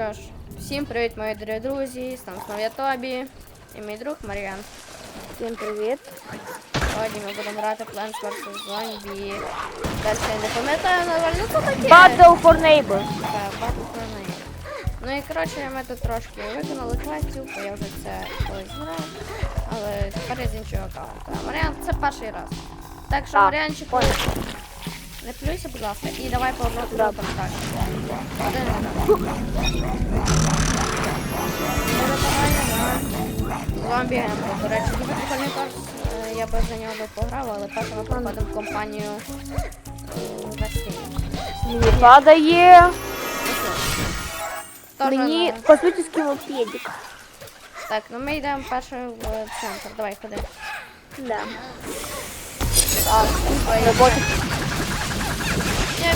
Що ж, всім привіт, мої дорогі друзі. З нами знову я Тобі і мій друг Маріан. Всім привіт. Сьогодні ми будемо грати Plants vs. Zombie. Далі я не пам'ятаю, названня, ну це таке. Battle for Neighbors. Так, Battle for Name. Ну і коротше, ми тут трошки виконали квестів, бо я вже це колись грав. Але тепер я з іншого аккаунта. Маріан, це перший раз. Так що, понял. Не плюйся, будь ласка, і давай по одному Добре. так. Один. Зомбі До речі, дуже прикольний корс. Е, Я би за нього би пограв, але перше ми проходимо в компанію е. Мені падає. Мені космічний мопедик. Так, ну ми йдемо перше в центр. Давай, ходи. Да. Так,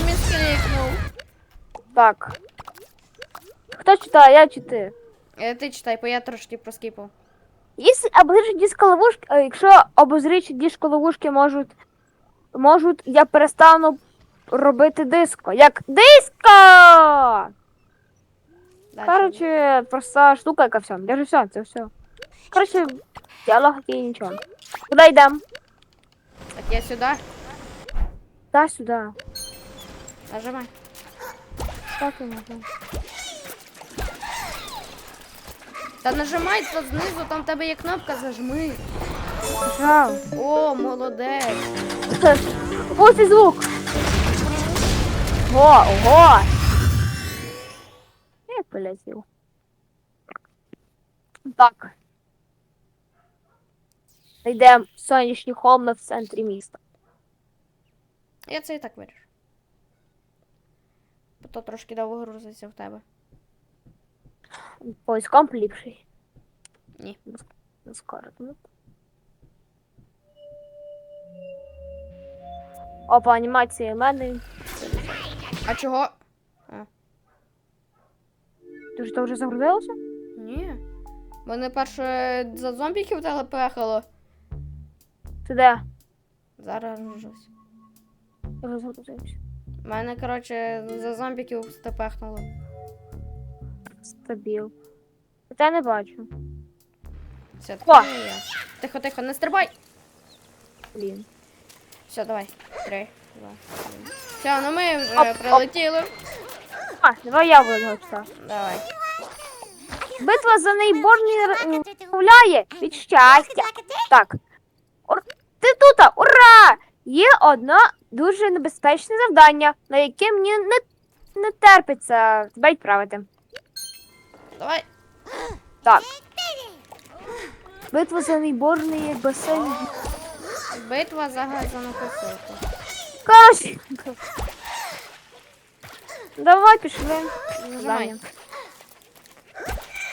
Я міскрикнув. Так. Хто читає, я чи ти? Е, Ти читай, бо я трошки проскіпав. Якщо обозрічі диско-ловушки, е, якщо обозрічі диско-ловушки можуть, можуть, я перестану робити диско. Як диско! Дальше. Короче, проста штука, яка все. Даже все, це все. Короче, діалог і нічого. Куди йдемо? Так, я сюди. Та сюди. Нажимай. Так і можна. Та нажимай тут знизу, там в тебе є кнопка, зажми. Жав. О, молодець. Ось і звук. Ого, ого. Я полетів. Так. Йдемо в сонячні холми в центрі міста. Я це і так вирішу. То трошки довго грузиться в тебе. Поиском поліпший. Ні. Ну, Скоро. Ну. Опа, анімація в мене. А чого? Ти ж то вже загрузилося? Ні. Мене перше за зомбіків телепехало. Ти де? Зараз гружусь. Я вже загрузився. Мене, коротше, за зомбіків степехнуло. Стабіл. Та не бачу. Все, О! тепер не я. Тихо, тихо, не стрибай! Блін. Все, давай. Три, два, один. Все, ну ми вже Оп, оп. прилетіли. А, давай я буду його читати. Давай. Битва за найбожні гуляє від щастя. Так. Ур... Ти тут, ура! Є одне дуже небезпечне завдання, на яке мені не, не терпиться тебе відправити. Давай. Так. Битва за найбожний басейн. Битва за газану посилку. Короче. Давай пішли. Нажимай. Завдання.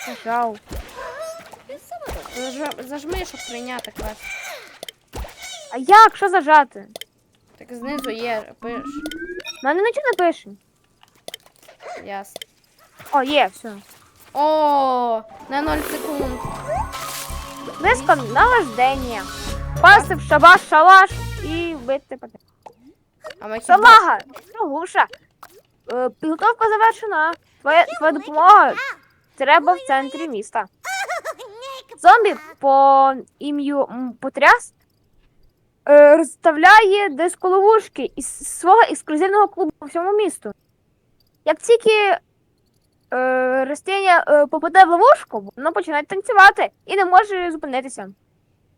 Нажав. Заж- Зажми, щоб прийняти квест. А як? Що зажати? Так знизу є, пиш. У мене нічого не пише. Ясно. О, є, все. О, на 0 секунд. Близько налаждення. Пасти в шабаш шалаш і вбити поте. А ми хіба... Салага! Гуша! Е, Підготовка завершена. Твоя, твоя допомога треба в центрі міста. Зомбі по ім'ю м, Потряс розставляє дисколовушки із свого ексклюзивного клубу по всьому місту. Як тільки е, ростіння е, попаде в ловушку, воно починає танцювати і не може зупинитися.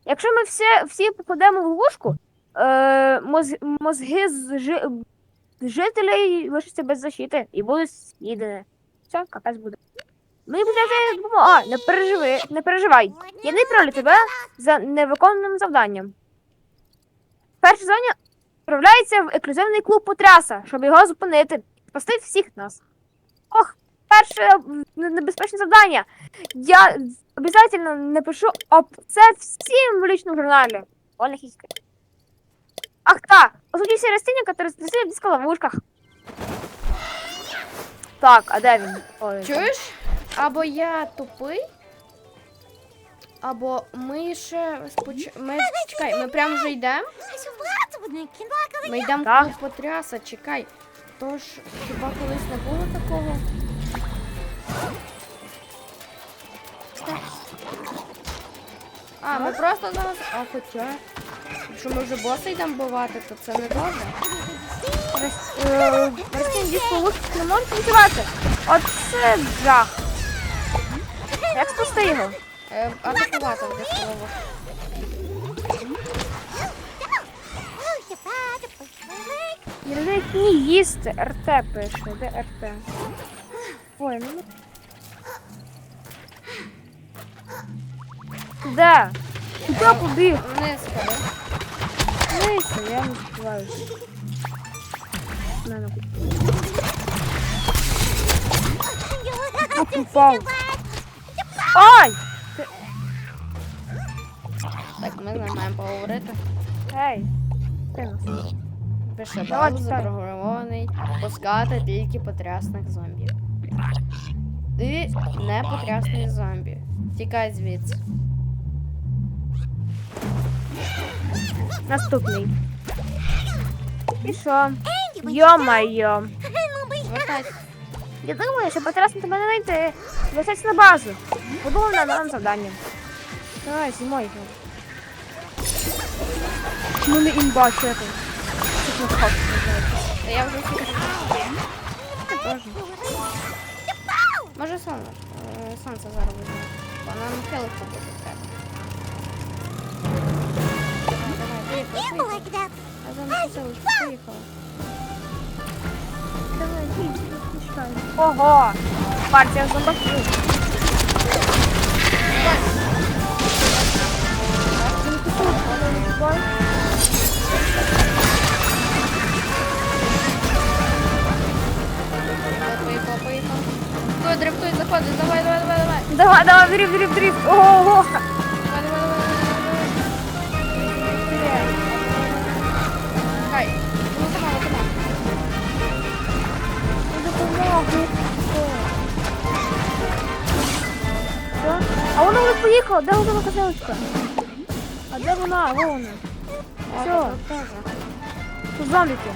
Якщо ми всі, всі попадемо в ловушку, е, моз, мозги з жи, жителей лишаться без защити і будуть з'їдені. Все, капець буде. Мені потрібна допомога. А, не переживи, не переживай. Я не відправлю тебе за невиконаним завданням. Перше завдання відправляється в ексклюзивний клуб Потряса, щоб його зупинити. Спасти всіх нас. Ох, перше небезпечне завдання. Я обов'язково напишу об це всім в личному журналі. Оля хіська. Ах так, осудіть все растения, которые застряли в дисколовушках. Так, а де він? Ой, Чуєш? Або я тупий, або ми ще споч... Ми... Чекай, ми прямо вже йдемо? Ми йдемо Так. колись чекай. Тож, хіба колись не було такого? А, ми просто зараз. А хоча. Якщо ми вже боса йдемо бувати, то це не добре. Ростін е, дійсно лук не може танцювати. Оце жах. Як спасти його? Е, атакувати десь голову. Слово. Язик ні їсти. РТ пише. Де РТ? Ой, ну. Де? Куди побіг? Вниз ходи. Дивися, я не співаю. Мене попав. Ай! Так, ми ним маємо поговорити. Ей! Ти нас. Пише Давай, бал запрограмований пускати тільки потрясних зомбі. Ти не потрясний зомбі. Тікай звідси. Наступний. І що? Йо-майо. Звертайся. Я думаю, що потрясно тебе не знайти. Лишайся на базу. Подумав над новим завданням. Давай, зимой. Ну не імба, що я там. Тут на хат Та я вже всіх теж. Може сон, е, сонце зараз візьме. Вона нам хелити буде треба. Давай, давай, поїхали, поїхали. А за нас селочку поїхала. Давай, їдь, відпускай. Ого! Партія зомбаків. Давай, Поїхала. Хто дрифтуй, заходить, давай, давай, давай, давай. Давай, давай, дрифт, дрифт, дрифт. Ого! Давай, давай, давай, давай, давай. Хай. Ну, сама, сама. Що? А вона вже поїхала, де вона козелочка? А де вона? Во вона. О, теж. Тут зомбіки.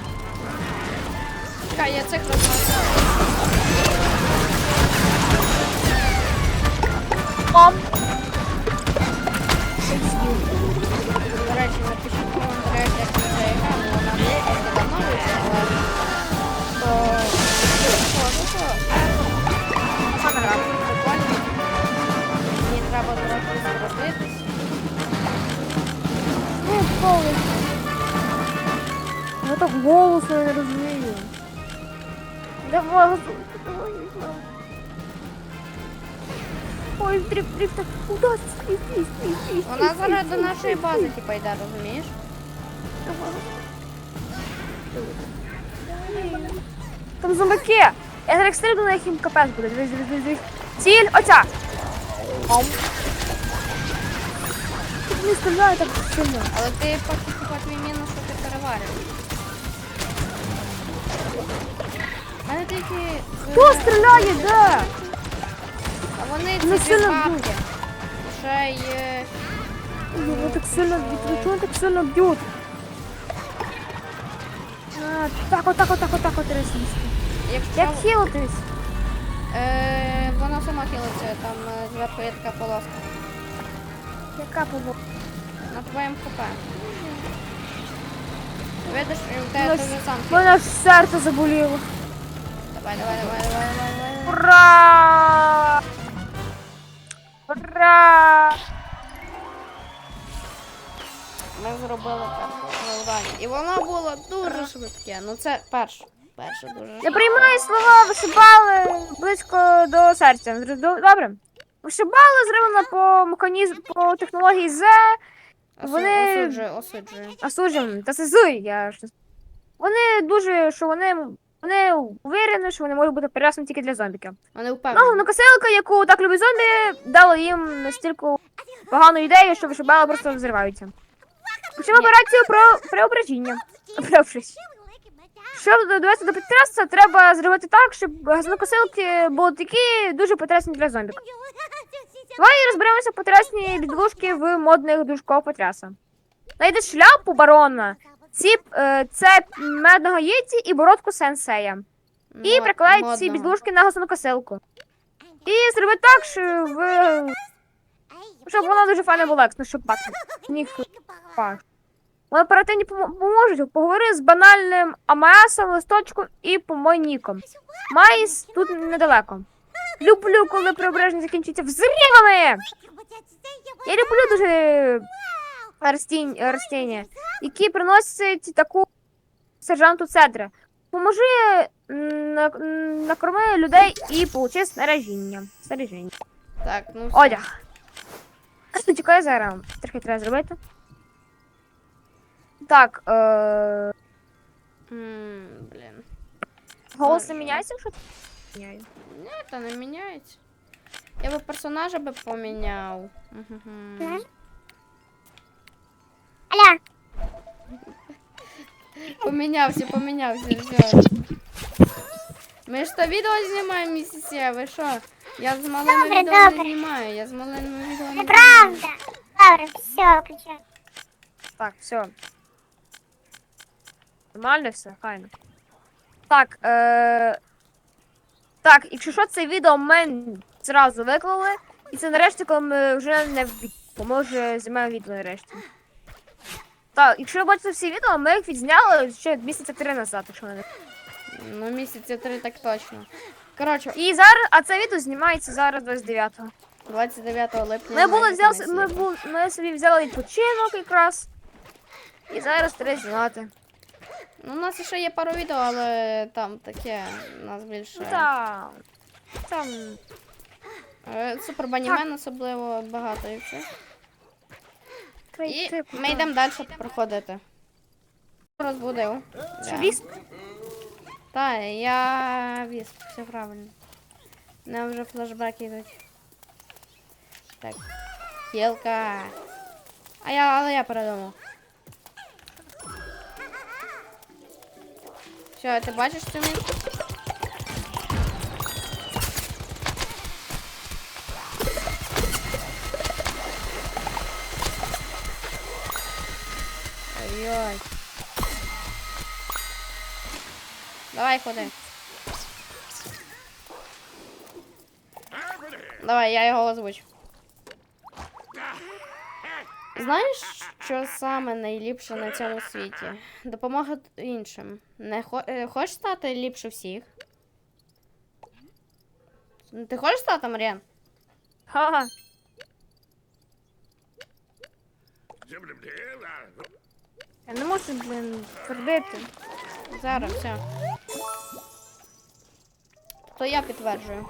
Чекай, я цих розмовляю. Мам! До речі, напишіть в коментарях, як ви це гра, бо вона не якось давно вийшла, але то що, ну що, гра прикольна. Мені треба трохи скоротитись. Ну, голос. Я так Розумію. Ой, дрифт, дрифт, так стрій, Вона зараз до нашої бази, типа, йде, розумієш? Там зомбаки. Я зараз стрільну на їх їм капець буде. Дивись, дивись, дивись, дивись. Ціль, оця. Ом. Тут не стріляє так сильно. Але ти поки типа твій мінус, що ти переварив. Тільки... Хто стріляє, де? А вони ці сильно бабки. б'ють. Ще є... Вони так сильно б'ють, чого так сильно б'ють? А, Так, отак, отак, отак, от сісти. Якщо... Як хілитись? Е, вона сама хилиться, там е, зверху є така полоска. Яка помога? На твоєму хп. Видиш, і у тебе Ну, теж сам. Мене аж серце заболіло. Давай, давай, давай, давай, давай, давай. Ура! Ура! Ми зробили перше. І воно було дуже швидке. Ну це перше. Перше дуже Я швидке. приймаю слова, вишибали близько до серця. Зр- до- Добре. Вишибали зроблено по механізму, по технології З, Осу- вони- Осуджую, осуджую. осуджуємо та сезуй. Я ж не- Вони дуже, що вони, вони уверені, що вони можуть бути переяснені тільки для зомбіків. Вони Ну, впевнені. накосилка, яку так любить зомбі, дала їм настільки погану ідею, що вишибали просто взриваються. Почнемо операцію про преображення. Оправшись. Щоб довести до підтрасу, треба зробити так, щоб газонокосилки були такі дуже потрясні для зомбік. Давай розберемося потрясні підлужки в модних дужках потряса. Найди шляпу барона, ціп, е, цеп медного єті і бородку сенсея. І Мод- приклеїть ці модного. підлужки на газонокосилку. І зроби так, що в Щоб вона дуже файно була, як ну, щоб бачити. Ніхто. Вони оперативні помо- поможуть. Поговори з банальним АМСом, листочком і помойніком. Майс тут недалеко. Люблю, коли преображення закінчується взривами. Я люблю дуже растінь, растіння, які приносять таку сержанту Цедра. Поможи накорми людей і получи снаряжіння. Снаряжіння. Так, ну все. Одяг. Чекай зараз. Трохи треба зробити. Так, е... М, Блін. голос не міняється, якщо ти. Ні, та не міняється. Я би персонажа би поміняв. Мгм. Аля, Помінявся, помінявся, все. Ми ж то відео знімаємо а ви що? Я з малими Добре, відео не добре. знімаю, я з малими відео не знімаю. неправда. Добре, все, включай. Так, все. Нормально все, файно. Так, е... Так, якщо що, це відео ми зразу виклали. І це нарешті, коли ми вже не в бо ми вже знімаємо відео нарешті. Так, якщо ви бачите всі відео, ми їх відзняли ще місяця три назад, якщо не Ну, місяці три так точно. Коротше, І зараз, а це відео знімається зараз 29-го. 29 липня. Ми були навіть взяли, не ми, бу, ми собі взяли відпочинок якраз. І зараз треба знімати. Ну, у нас ще є пару відео, але там таке, у нас більше. Ну там. Там. Е, Супер Банімен особливо багато і все. І ми йдемо далі проходити. Розбудив. Да. вісп? Та, я вісп, все правильно. Мене вже флешбеки йдуть. Так. Хілка. А я, але я передумав. Що, ти бачиш цю мітку? Ой-ой. Давай, ходи. Давай, я його озвучу. Знаєш, що саме найліпше на цьому світі? Допомога іншим. Не хо... е, хочеш стати ліпше всіх? Ти хочеш стати, Мар'ян? Ха-ха. Я не можу, блін, твердити. Зараз, все. То я підтверджую.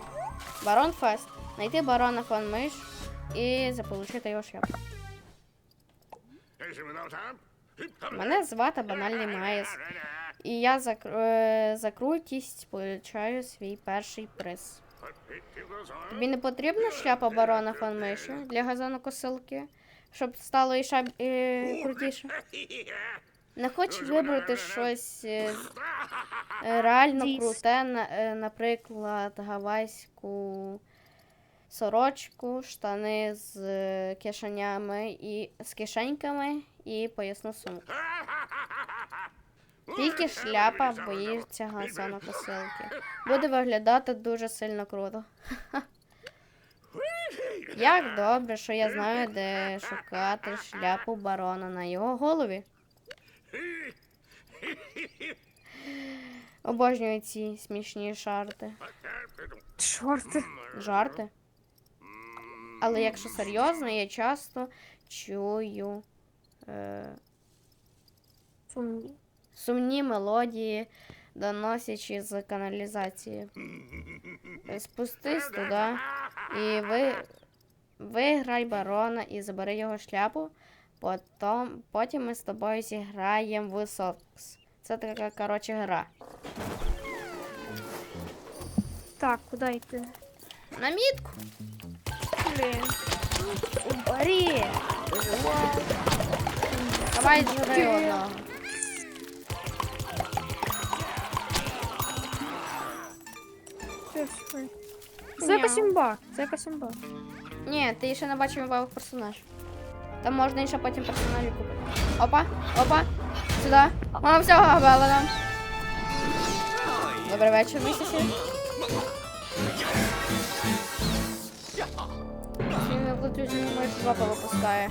Барон Фест. Найти барона фон Миш і заполучити його шляпу. Мене звати банальний Майс. І я за, е, за крутість получаю свій перший приз. Тобі не потрібна шляпа барона фон Мишу для газонокосилки, щоб стало і шаб... е, крутіше? Не хочеш вибрати щось е, е, реально круте, на- е, наприклад, гавайську сорочку, штани з кишенями і з кишеньками і поясну сумку. Тільки шляпа боїться газонокосилки. Буде виглядати дуже сильно круто. Як добре, що я знаю, де шукати шляпу барона на його голові. Обожнюю ці смішні шарти. Чорти. Жарти. Але якщо серйозно, я часто чую е, Сумні. сумні мелодії, доносячи з каналізації. Спустись туди і ви, виграй барона і забери його шляпу. Потім, потім ми з тобою зіграємо в Сокс. Це така, коротше, гра. Так, куди йти? На мітку. Блін. У. Давай жри одного. Це якась імба. Це якась імба. Ні, ти ще не бачив нових персонаж. Там можна ще потім персонажів купити. Опа, опа, сюди. О, все, габела нам. Добрий вечір, місяці. Він він мою жопу випускає.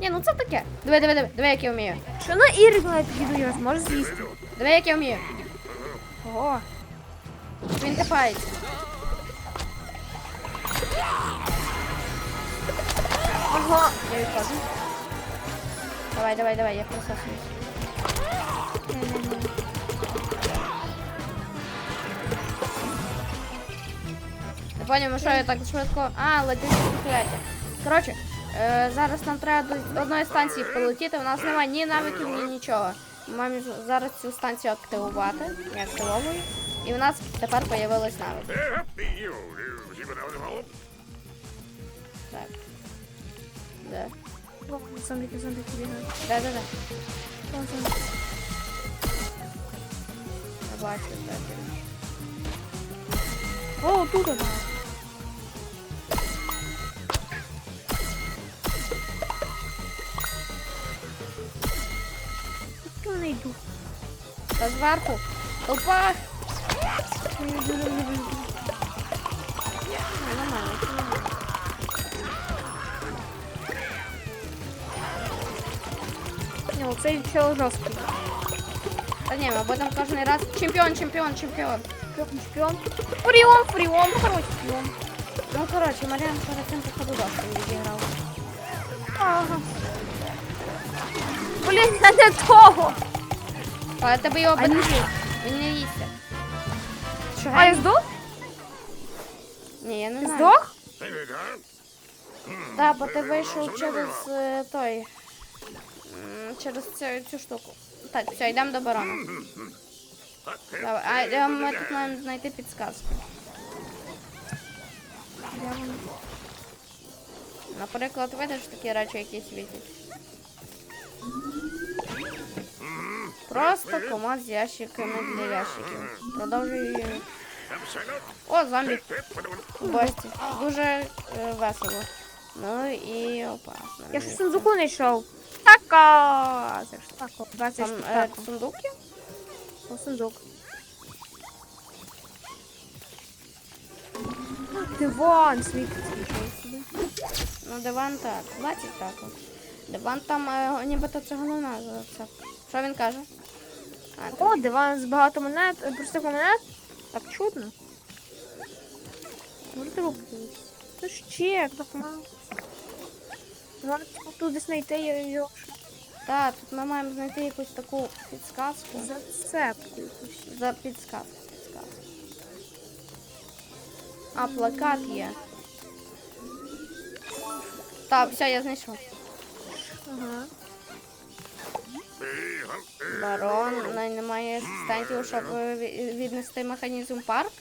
Ні, ну це таке. Диви, диви, диви, диви, як я вмію. Що на Ірик підійду, я зможу з'їсти. Диви, як я вмію. Ого. Він тепається. Ага. Я відходжу. Давай, давай, давай, я присосуюсь. Не поняв, що я так швидко. А, летить прокляття. Коротше, е, зараз нам треба до одної станції полетіти. У нас немає ні навиків, ні нічого. Ми маємо зараз цю станцію активувати. Я активовую. І в нас тепер появились навики. Де? О, Зомбіки, зомбіки бігають. Де, де, де? О, зомбіки. Я бачу, де ти. О, тут одна. Я не йду. Та зверху. Толпа! Я не йду, не йду, не йду. Ну, Нормально, це нормально. Ні, оцей чел жорсткий. Та ні, ми будемо кожен раз. Чемпіон, чемпіон, чемпіон. Шпіон, шпіон. Фуріон, фуріон, ну короче, фуріон. Ну, коротше, Маріан перед цим походу дошку відіграв. Ага. Блін, я не того. Але тебе його А ні. бити. Він не їсться. Що, А я геть? здох? Ні, я не Ти знаю. здох? Так, бо ти вийшов через е, той. Через цю, цю штуку. Так, все, йдемо до барона. Давай, а ми тут маємо знайти підсказку. Наприклад, видиш такі речі, які світять. Просто комод з ящиками для ящиків. Продовжую. О, зомбі. гості. Дуже е, весело. Ну і опасно. Я щось сундуку знайшов. Така. Це ж тако. 20 Там штук. е, сундук є? О, сундук. Диван світить. Ну, диван так. 20 так. Диван там е, нібито не назва. Це. Що він каже? А, так. О, диван з багато монет, е, простих монет. Так чудно. Може тебе купити? Це ж чек, так мало. Треба тут десь знайти його Так, тут ми маємо знайти якусь таку підсказку. зацепку якусь. За підсказку. підсказку. А, плакат є. Так, все, я знайшов. Ага. Барон, немає асистентів, щоб е, віднести механізм парк.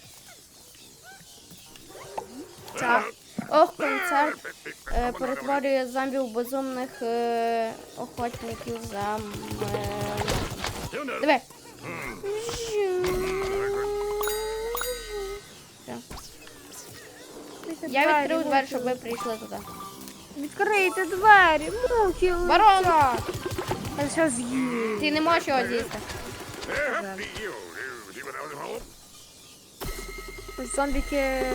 Так. Ох, концерт е, перетворює зомбів в безумних е, охотників за м, е, Диви. Я відкрив двері, щоб ви прийшли туди. Відкрийте двері, муки. Барон! Я все з'їм. Ти не можеш його з'їсти. Зомбіки.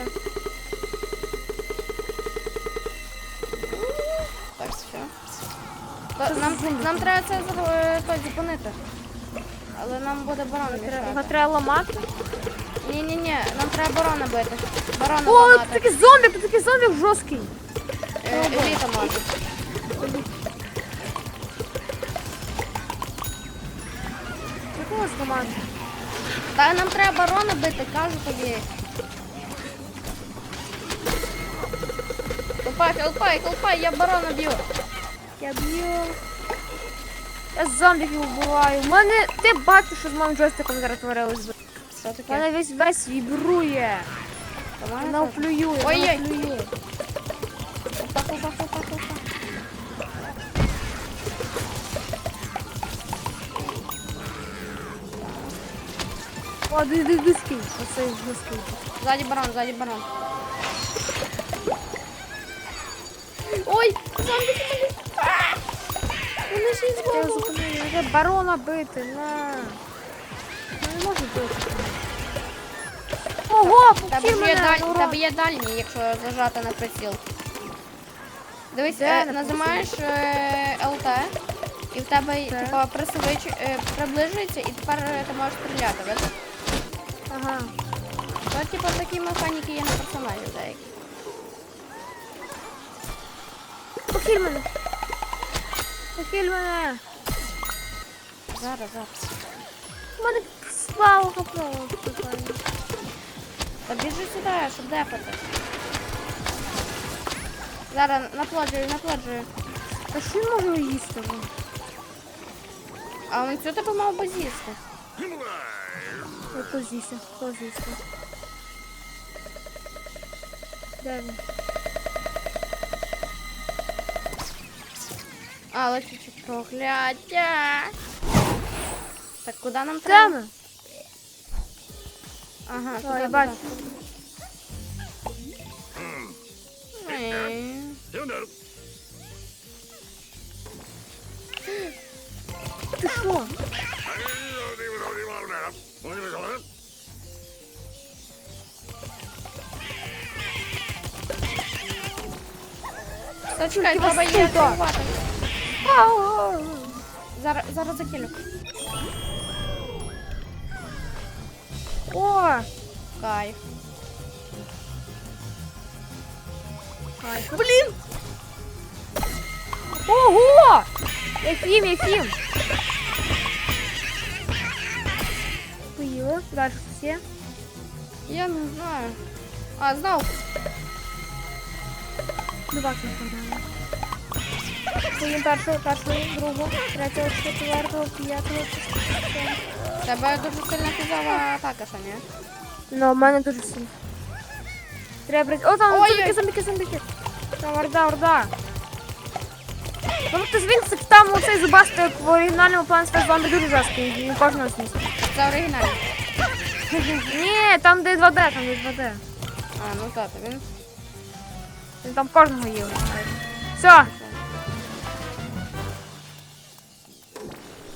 Нам, нам треба це е, то, зупинити. Але нам буде барон Його мішати. треба ламати. Ні, ні, ні, нам треба барона бити. Барона О, ламати. такий зомбік, тут такий зомбік жорсткий. Е, Еліта може. Якого зламати? Та нам треба барона бити, кажу тобі. Хелпай, хелпай, хелпай, я барона б'ю. Я б'ю. Я зомбіків вбиваю. У мене ти бачиш, що з моїм джойстиком зараз творилось. Що У мене весь весь вібрує. Вона теж. оплює. Ой-ой. Опа, опа, опа, опа. О, ди ди диски. Оце диски. Ззаді барон, ззаді барон. Ой, зомбі мене. А! Вони Я зупинив. Треба барона бити. На. Ну, не можу бити. Ого, є мене. даль... урод. тебе дальній, якщо зажати на приціл. Дивись, Де е, нажимаєш е, ЛТ, і в тебе Так. типа присвич, е, приближується, і тепер е, ти можеш стріляти, видиш? Ага. То, типа, такі механіки є на персонажів деякі. Похиль мене. Похиль мене. Зараз, зараз. У мене слава поплава. Та біжи сюди, щоб дефати. Зараз наплоджую, наплоджую. А що я можу їсти? вон? А він цю тебе мав би з'їсти. Хто з'їсти? Хто з'їсти? Де він? А, летючі прокляття. Так, куди нам Де треба? ми? Ага, О, туди, я туди. бачу. Ей. Ти що? Та чекай, Тільки треба вас Зараз, зараз закину. О! Кайф. Кайф. Блін! Ого! Ефім, Ефім! Поїли. Далі всі. Я не знаю. А, знав. Два кілограми. Поїм першого, першого, другого, третього, четвертого, п'ятого, шостого. Тебе дуже сильна фізова атака, ні? Ну, у мене дуже сильно. Треба брати. О, там Ой, зомбіки, зомбіки, зомбіки. Там орда, орда. Ну, ти звін, там оцей зубастий в оригінальному плані став зомбі дуже жорсткий, він кожного зністи. Це оригінальний. Ні, там де 2D, там де 2D. А, ну так, він. Він там кожного їв. Все,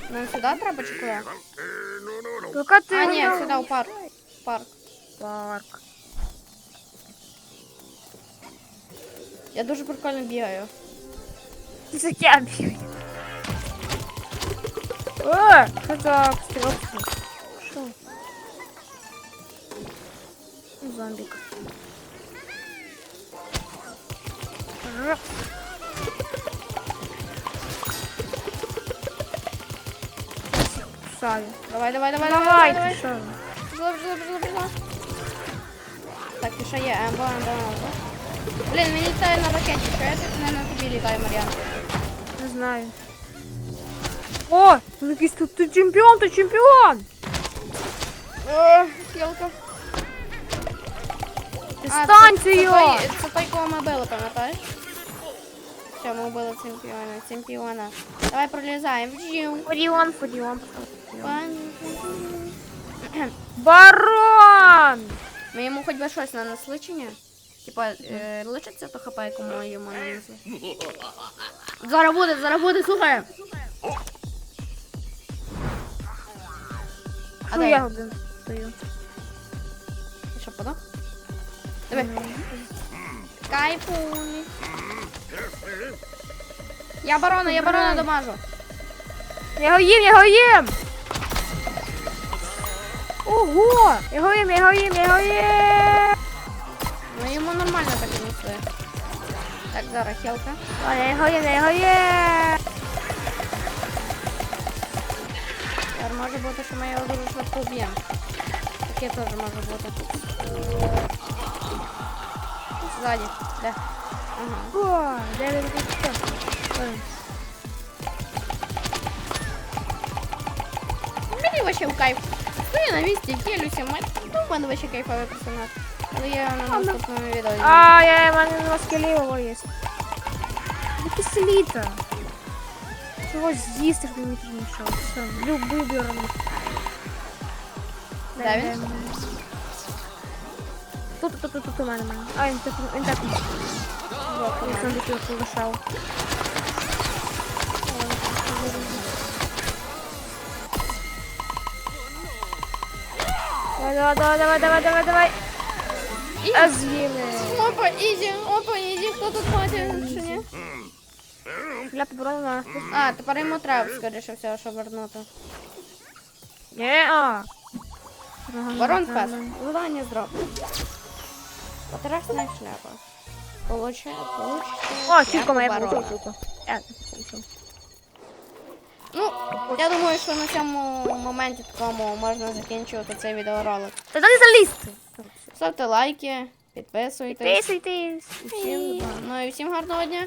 Ну сюди треба чи куди? тільки ти... А, ні, сюди у парк. Парк. Парк. Я дуже прикольно бігаю. Ти за я бігаю. О, що за стрілки? Що? Зомбик. Р. Сейчас їх кусаю. Давай, давай, давай, Давай, давай, ти давай. що? Бежала, бежала, бежала, бежала. Так, і ще є, ембо, ембо, ембо. Блін, він літає на ракеті, що я тут не на тобі літаю, Мар'ян. Не знаю. О, тут якийсь тут ти чемпіон, ти чемпіон! О, Хілка. Дистанцію! Це той, це той, кого ми били, пам'ятаєш? Все, ми вбили чемпіона, чемпіона. Давай пролізаємо. Вжів. Фуріон, фуріон. Барон! Ми йому хоч би щось нанесли чи ні? Типа, е, лишиться то хп, якому йому нанесли. Зараз буде, зараз буде, слухай. А де я один стою? Ти Що, подав? Диви. Кайфуні. Я барона, я барона дамажу. Я його їм, я його їм! Ого! Його їм, його їм, його їм! Ну йому нормально так і несли. Так, зараз хелка. А, я його їм, я його їм! Тепер може бути, що ми його дуже швидко вб'ємо. Таке теж може бути. Ззаді. Де? Ага. О, де він тут? Ой. Мені вообще в кайф. Стою на місці, ділюся. Ми- Ну, в мене вообще кайфовий персонаж. Але я на наступному відео. А, я в мене на скелі його є. Яке сліта. Чого з'їсти, щоб мені тут мішав. Все, любий бюро. Де він? Тут, тут, тут, тут у мене. мене. А, він так, він так. Я сам до цього полишав. Давай, давай, давай, давай, давай, давай, давай. А з'їли. Опа, ізі, опа, ізі. хто тут ходить чи ні? Для поборони. А, тепер йому треба, скоріше всього, щоб вернути. Є-а. Ворон фест. Задання зроблено. Потрясна шляпа. Получай, получай. О, чітко моя получила. Ну, я думаю, що на цьому моменті такому можна закінчувати цей відеоролик. Та не заліз! Ставте лайки, підписуйтесь. Підписуйтесь. І- Ну і всім гарного дня.